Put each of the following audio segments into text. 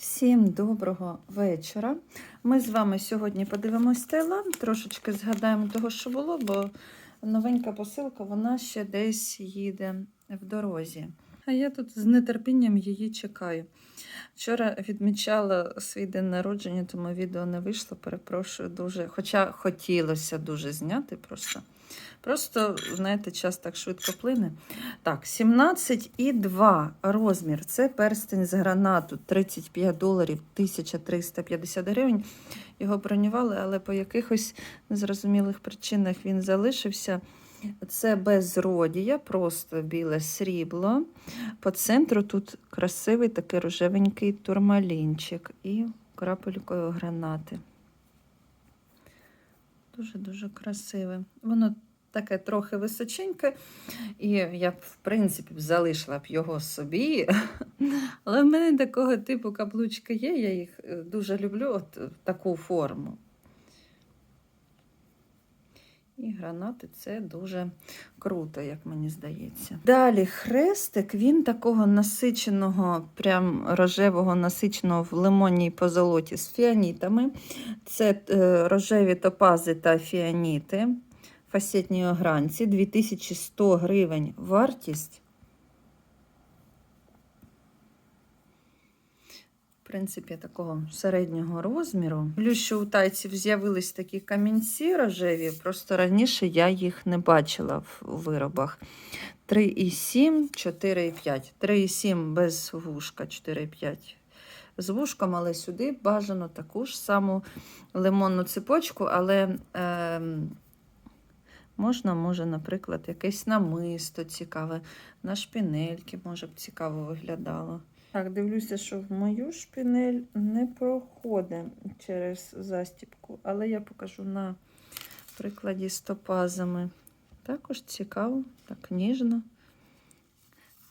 Всім доброго вечора. Ми з вами сьогодні подивимось Таїланд, трошечки згадаємо того, що було, бо новенька посилка вона ще десь їде в дорозі. А я тут з нетерпінням її чекаю. Вчора відмічала свій день народження, тому відео не вийшло. Перепрошую дуже. Хоча хотілося дуже зняти просто. Просто, знаєте, час так швидко плине. Так, 17,2 розмір. Це перстень з гранату 35 доларів 1350 гривень. Його бронювали, але по якихось незрозумілих причинах він залишився. Це без родія, просто біле срібло. По центру тут красивий такий рожевенький турмалінчик і крапелькою гранати. Дуже-дуже красиве. Воно таке трохи височеньке, і я б, в принципі, залишила б його собі. Але в мене такого типу каблучки є, я їх е, дуже люблю, от е, таку форму. І гранати це дуже круто, як мені здається. Далі хрестик, він такого насиченого, прям рожевого, насиченого в лимонній позолоті з фіанітами. Це е, рожеві топази та фіаніти фасетній огранці 2100 гривень вартість. В принципі, такого середнього розміру. Плюс, що у тайців з'явились такі камінці рожеві, просто раніше я їх не бачила в виробах. 3,7, 4,5. 3,7 без вушка, 4,5 з вушком, але сюди бажано таку ж саму лимонну цепочку, але. Е, Можна, може, наприклад, якесь намисто цікаве, на шпінельки, може б цікаво виглядало. Так, дивлюся, що в мою шпінель не проходить через застіпку, але я покажу на прикладі з топазами. Також цікаво, так ніжно,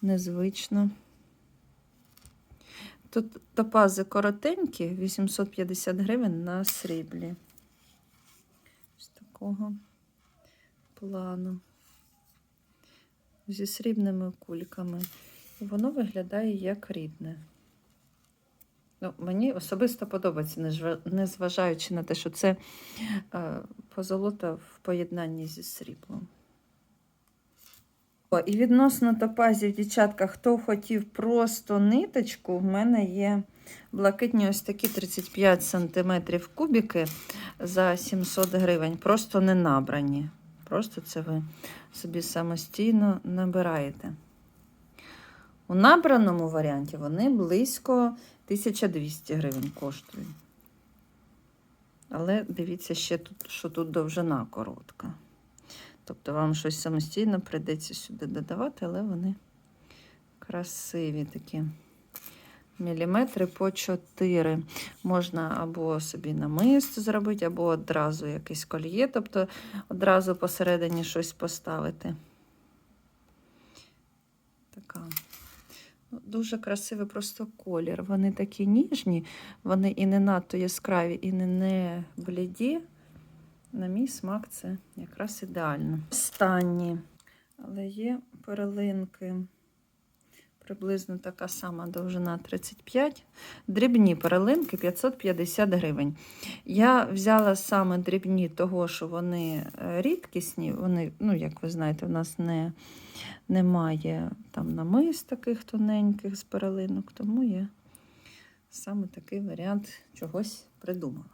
незвично. Тут топази коротенькі, 850 гривень на сріблі. Ось такого плану зі срібними кульками. Воно виглядає як рідне. Ну, Мені особисто подобається, незважаючи на те, що це е, позолота в поєднанні зі сріблом. О, і відносно топазів, дівчатка, хто хотів просто ниточку, в мене є блакитні ось такі 35 см кубики за 700 гривень. Просто не набрані. Просто це ви собі самостійно набираєте. У набраному варіанті вони близько 1200 гривень коштують. Але дивіться ще, тут, що тут довжина коротка. Тобто вам щось самостійно прийдеться сюди додавати, але вони красиві такі. Міліметри по 4. Можна або собі намист зробити, або одразу якесь кольє, тобто одразу посередині щось поставити. Така. Ну, Дуже красивий просто колір. Вони такі ніжні, вони і не надто яскраві, і не, не бліді. На мій смак, це якраз ідеально. Останні, але є перлинки. Приблизно така сама довжина 35. Дрібні перелинки 550 гривень. Я взяла саме дрібні, того, що вони рідкісні. Вони, ну, як ви знаєте, у нас не, немає там намис таких тоненьких з перелинок, тому я саме такий варіант чогось придумала.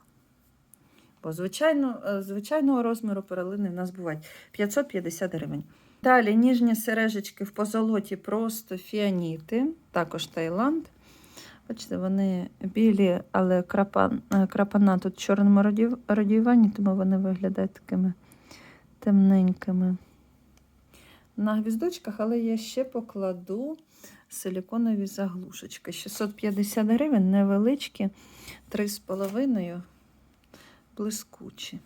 Бо звичайно, звичайного розміру перелини в нас бувають 550 гривень. Далі ніжні сережечки в позолоті просто фіаніти, також Таїланд. Бачите, вони білі, але крапан, крапана тут в чорному радіюванні, тому вони виглядають такими темненькими. На гвіздочках, але я ще покладу силіконові заглушечки. 650 гривень, невеличкі, 3,5 блискучі.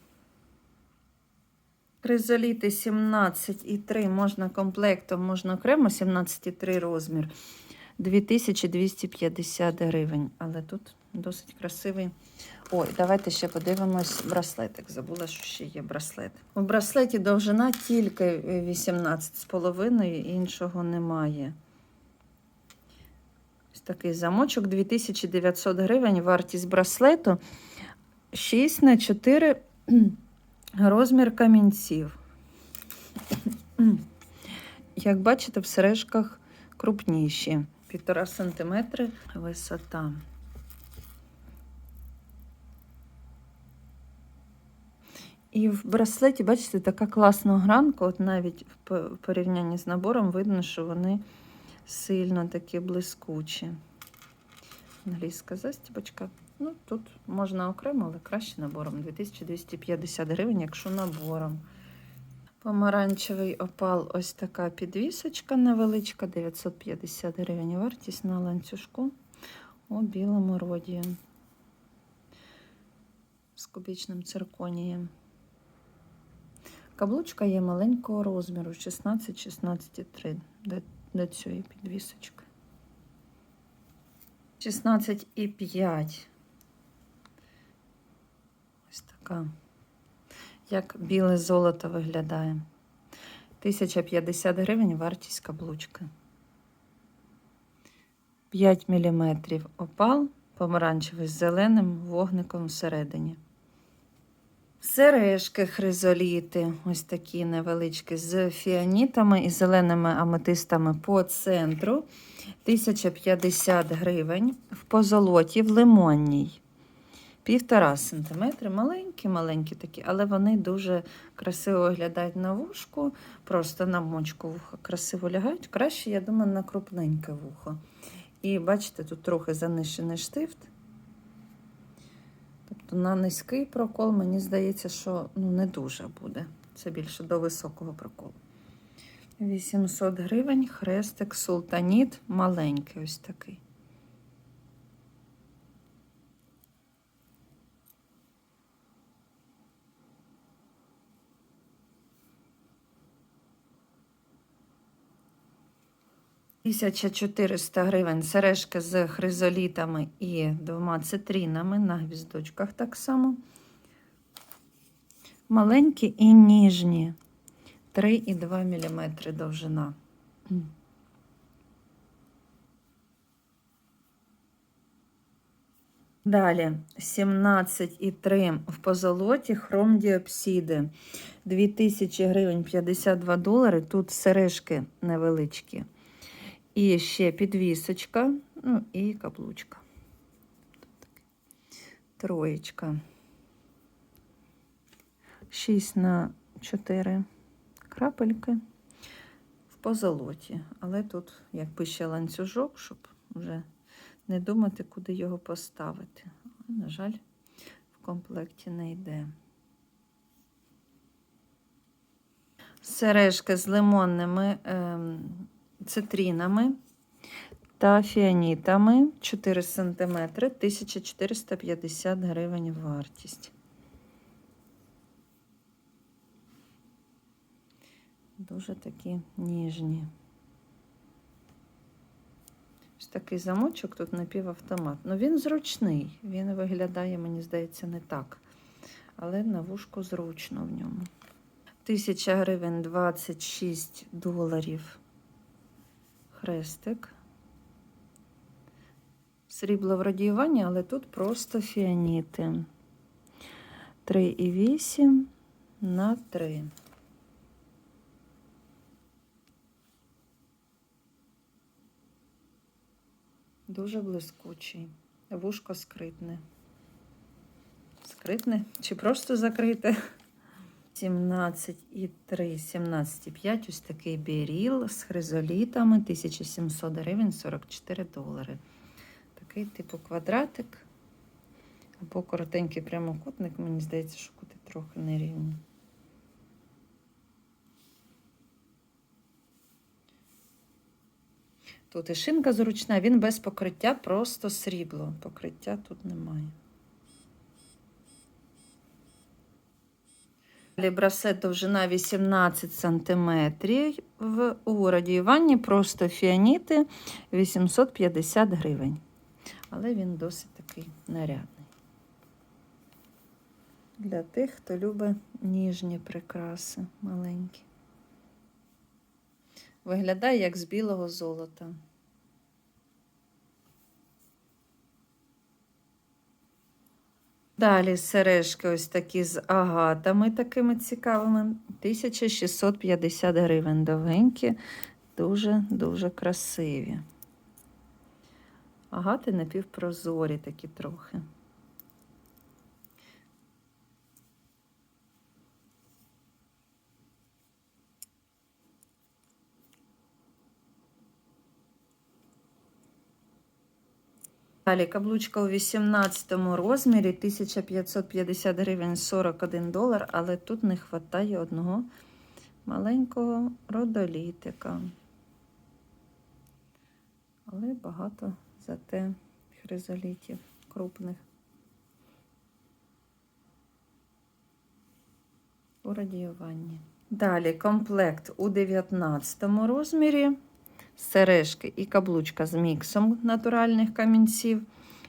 Кризоліти 17,3 можна комплектом, можна окремо 17,3 розмір. 2250 гривень. Але тут досить красивий. Ой, давайте ще подивимось браслетик. Забула, що ще є браслет. У браслеті довжина тільки 18,5, іншого немає. Ось Такий замочок 2900 гривень, вартість браслету 6 на 4 розмір камінців. Як бачите, в сережках крупніші. Півтора сантиметри висота. І в браслеті, бачите, така класна гранка, от навіть в порівнянні з набором видно, що вони сильно такі блискучі. Англійська застібочка. Ну, тут можна окремо, але краще набором. 2250 гривень, якщо набором. Помаранчевий опал, ось така підвісочка невеличка, 950 гривень. Вартість на ланцюжку у білому роді з кубічним цирконієм. Каблучка є маленького розміру 16-16,3 до, до цієї підвісочки. 16,5. Така. Як біле золото виглядає. 1050 гривень вартість каблучки. 5 мм опал, помаранчевий з зеленим вогником всередині. Сережки хризоліти, ось такі невеличкі, з фіанітами і зеленими аметистами по центру. 1050 гривень в позолоті в лимонній. Півтора сантиметри, маленькі-маленькі такі, але вони дуже красиво виглядають на вушку, просто на мочку вуха красиво лягають. Краще, я думаю, на крупненьке вухо. І бачите, тут трохи занищений штифт. Тобто на низький прокол, мені здається, що ну, не дуже буде. Це більше до високого проколу. 800 гривень, хрестик, султаніт, маленький ось такий. Тисяча 400 гривень сережки з хризолітами і двома цитрінами на гвіздочках так само. Маленькі і ніжні. 3,2 мм довжина. Далі 17,3 в позолоті хром діопсиди. 2000 гривень 52 долари. Тут сережки невеличкі. І ще підвісочка, ну і каблучка. Троєчка. 6 на 4 крапельки в позолоті. Але тут, як пише ланцюжок, щоб вже не думати, куди його поставити. На жаль, в комплекті не йде. Сережки з лимонними ем, цитрінами та фіанітами 4 см, 1450 гривень вартість. Дуже такі ніжні. Ось такий замочок тут напівавтомат. Ну, він зручний, він виглядає, мені здається, не так. Але на вушку зручно в ньому. 1000 гривень 26 доларів. Хрестик. Срібло в радіюванні, але тут просто фіаніти. 3,8 на 3. Дуже блискучий. Вушко скритне. Скритне чи просто закрите? 17,3, 17,5. Ось такий біріл з хризолітами. 1700 гривень, 44 долари. Такий типу квадратик. Або коротенький прямокутник. Мені здається, що кути трохи нерівні. Тут і шинка зручна, він без покриття, просто срібло. Покриття тут немає. Далі Брасет довжина 18 см. В, у радіюванні просто фіаніти 850 гривень. Але він досить такий нарядний. Для тих, хто любить ніжні прикраси маленькі. Виглядає як з білого золота. Далі сережки ось такі з агатами такими цікавими. 1650 гривень довгенькі, дуже-дуже красиві. Агати напівпрозорі такі трохи. Далі каблучка у 18 розмірі 1550 гривень 41 долар, але тут не вистачає одного маленького родолітика. Але багато зате хризолітів крупних. У радіюванні. Далі комплект у 19 розмірі сережки і каблучка з міксом натуральних камінців.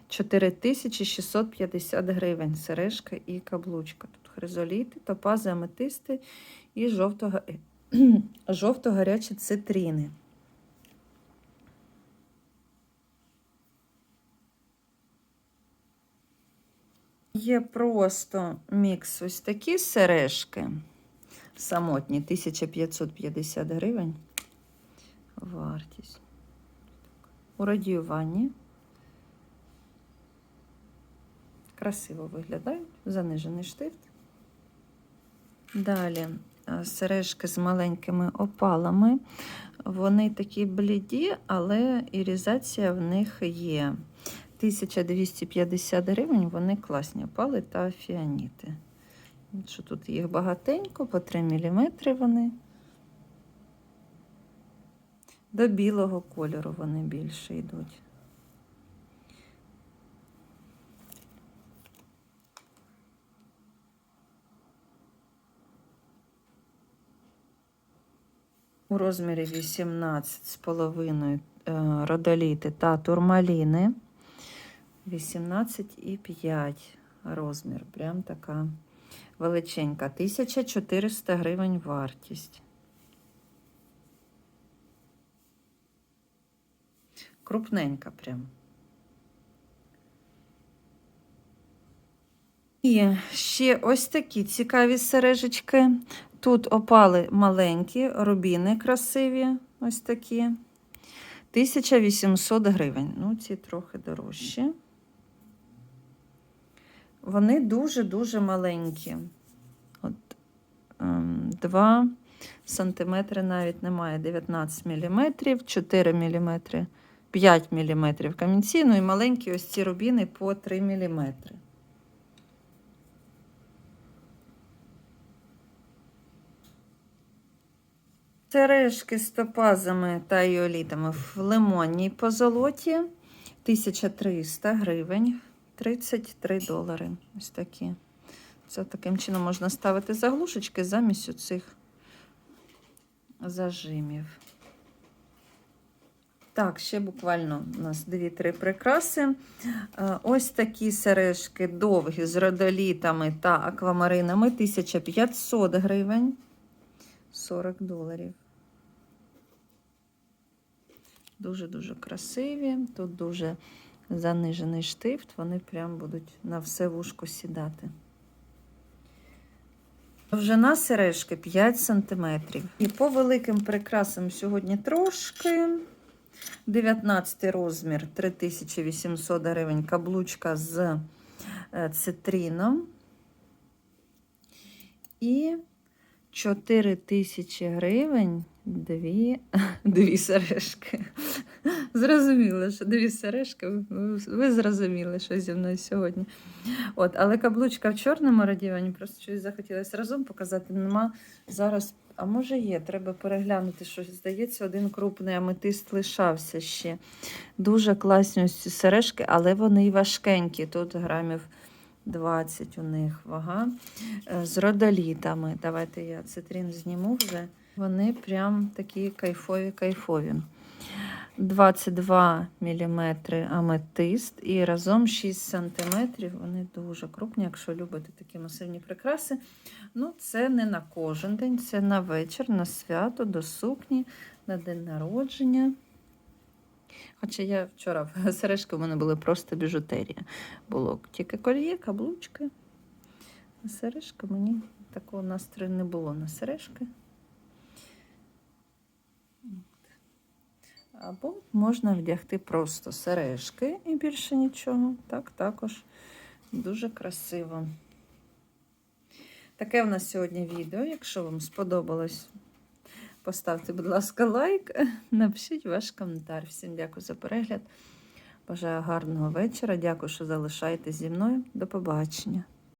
4650 гривень. Сережка і каблучка. Тут хризоліти, топази, аметисти і жовто-гарячі цитрини. Є просто мікс ось такі сережки. Самотні 1550 гривень вартість. У радіюванні. Красиво виглядають, занижений штифт. Далі сережки з маленькими опалами. Вони такі бліді, але ірізація в них є. 1250 гривень, вони класні опали та фіаніти. Що Тут їх багатенько, по 3 мм вони. До білого кольору вони більше йдуть. У розмірі 18,5 е, родоліти та турмаліни. 18,5 розмір. Прям така величенька. 1400 гривень вартість. Крупненька прям. І ще ось такі цікаві сережечки. Тут опали маленькі, рубіни красиві, ось такі. 1800 гривень. Ну, ці трохи дорожчі. Вони дуже-дуже маленькі. От, 2 ем, сантиметри навіть немає, 19 мм, 4 мм 5 мм камінці, ну і маленькі ось ці рубіни по 3 мм. Сережки з топазами та іолітами в лимонній позолоті 1300 гривень, 33 долари. Ось такі. Це таким чином можна ставити заглушечки замість оцих зажимів. Так, ще буквально у нас дві-три прикраси. Е, ось такі сережки довгі з родолітами та аквамаринами 1500 гривень 40 доларів. Дуже-дуже красиві. Тут дуже занижений штифт, вони прям будуть на все вушко сідати. Довжина сережки 5 см. І по великим прикрасам сьогодні трошки. 19 розмір 3800 гривень, каблучка з е, цитрином. І 4000 гривень дві дві сережки. Зрозуміло, що дві сережки, ви, зрозуміли, що зі мною сьогодні. От, Але каблучка в чорному радіюванні, просто щось захотілося разом показати. Нема зараз а може є, треба переглянути щось. Здається, один крупний аметист лишався ще. Дуже класні ось ці сережки, але вони й важкенькі. Тут грамів 20 у них вага. Е, з родолітами. Давайте я цитрин зніму вже. Вони прям такі кайфові-кайфові. 22 мм аметист і разом 6 см. Вони дуже крупні, якщо любите такі масивні прикраси. Ну, Це не на кожен день, це на вечір, на свято, до сукні, на день народження. Хоча я вчора сережки в мене були просто біжутерія. Було тільки кольє, каблучки. А сережка мені такого настрою не було на сережки. Або можна вдягти просто сережки і більше нічого. Так, також дуже красиво. Таке в нас сьогодні відео. Якщо вам сподобалось, поставте, будь ласка, лайк, напишіть ваш коментар. Всім дякую за перегляд. Бажаю гарного вечора. Дякую, що залишаєтесь зі мною. До побачення.